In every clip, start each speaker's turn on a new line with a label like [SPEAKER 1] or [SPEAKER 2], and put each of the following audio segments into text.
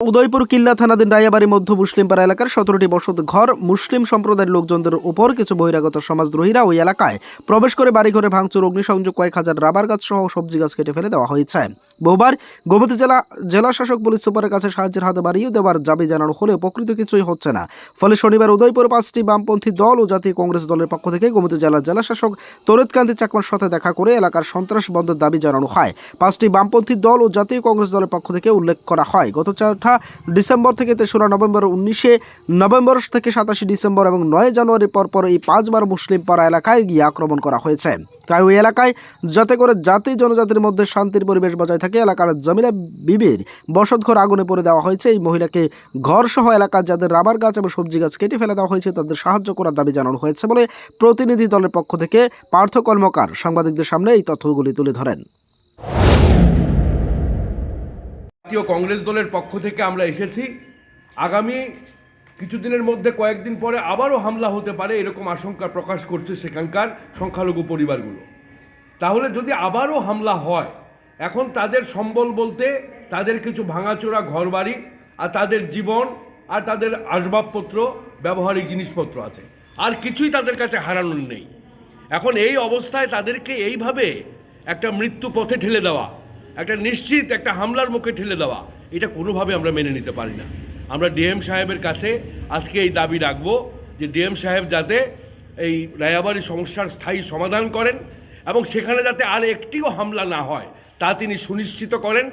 [SPEAKER 1] উদয়পুর কিল্লা থানাধীন রায়াবাড়ি মধ্য মুসলিমপাড়া এলাকার সতেরোটি বসত ঘর মুসলিম সম্প্রদায়ের লোকজনদের উপর কিছু বহিরাগত সমাজদ্রোহীরা ওই এলাকায় প্রবেশ করে বাড়িঘরে ভাঙচুর, অগ্নিসংযোগ, কয়েক হাজার রাবার গাছ সহ সবজি গাছ কেটে ফেলে দেওয়া হয়েছে। বহুবার গোমতী জেলা জেলা শাসক পুলিশ সুপারের কাছে সাহায্যের হাতে বাড়িয়ে দেওয়ার দাবি জানানো হলেও প্রকৃত কিছুই হচ্ছে না। ফলে শনিবার উদয়পুর পাঁচটি বামপন্থী দল ও জাতীয় কংগ্রেস দলের পক্ষ থেকে গোমতী জেলার জেলা শাসক তরিতকান্তি চাকমার সাথে দেখা করে এলাকার সন্ত্রাস বন্ধের দাবি জানানো হয়। পাঁচটি বামপন্থী দল ও জাতীয় কংগ্রেস দলের পক্ষ থেকে উল্লেখ করা হয়। গত চৌঠা ডিসেম্বর থেকে তেসরা নভেম্বর উনিশে নভেম্বর থেকে সাতাশে ডিসেম্বর এবং নয় জানুয়ারি পর পর এই পাঁচবার মুসলিম পাড়া এলাকায় গিয়ে আক্রমণ করা হয়েছে। তাই ওই এলাকায় যাতে করে জাতি জনজাতির মধ্যে শান্তির পরিবেশ বজায় থাকে, এলাকার জমিলা বিবির বসতঘর আগুনে পড়ে দেওয়া হয়েছে। এই মহিলাকে ঘরসহ এলাকার যাদের রাবার গাছ এবং সবজি গাছ কেটে ফেলে দেওয়া হয়েছে, তাদের সাহায্য করার দাবি জানানো হয়েছে বলে প্রতিনিধি দলের পক্ষ থেকে পার্থ কর্মকার সাংবাদিকদের সামনে এই তথ্যগুলি তুলে ধরেন।
[SPEAKER 2] জাতীয় কংগ্রেস দলের পক্ষ থেকে আমরা এসেছি। আগামী কিছুদিনের মধ্যে কয়েকদিন পরে আবারও হামলা হতে পারে এরকম আশঙ্কা প্রকাশ করছে সেখানকার সংখ্যালঘু পরিবারগুলো। তাহলে যদি আবারও হামলা হয়, এখন তাদের সম্বল বলতে তাদের কিছু ভাঙাচোরা ঘরবাড়ি আর তাদের জীবন আর তাদের আসবাবপত্র, ব্যবহারিক জিনিসপত্র আছে। আর কিছুই তাদের কাছে হারানোর নেই। এখন এই অবস্থায় তাদেরকে এইভাবে একটা মৃত্যু পথে ঠেলে দেওয়া একটা নিশ্চিত একটা হামলার মুখে ঠেলে দেওয়া। এটা কোনোভাবে আমরা মেনে নিতে পারি না। আমরা ডিএম সাহেবের কাছে আজকে এই দাবি রাখব যে ডিএম সাহেব যাতে এই রায়াবাড়ি সমস্যার স্থায়ী সমাধান করেন এবং সেখানে যাতে আর একটিও হামলা না হয়, তা তিনি সুনিশ্চিত করেন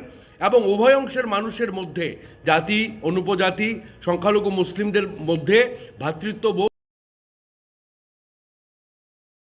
[SPEAKER 2] এবং উভয় অংশের মানুষের মধ্যে, জাতি, অনুপজাতি, সংখ্যালঘু মুসলিমদের মধ্যে ভ্রাতৃত্ববোধ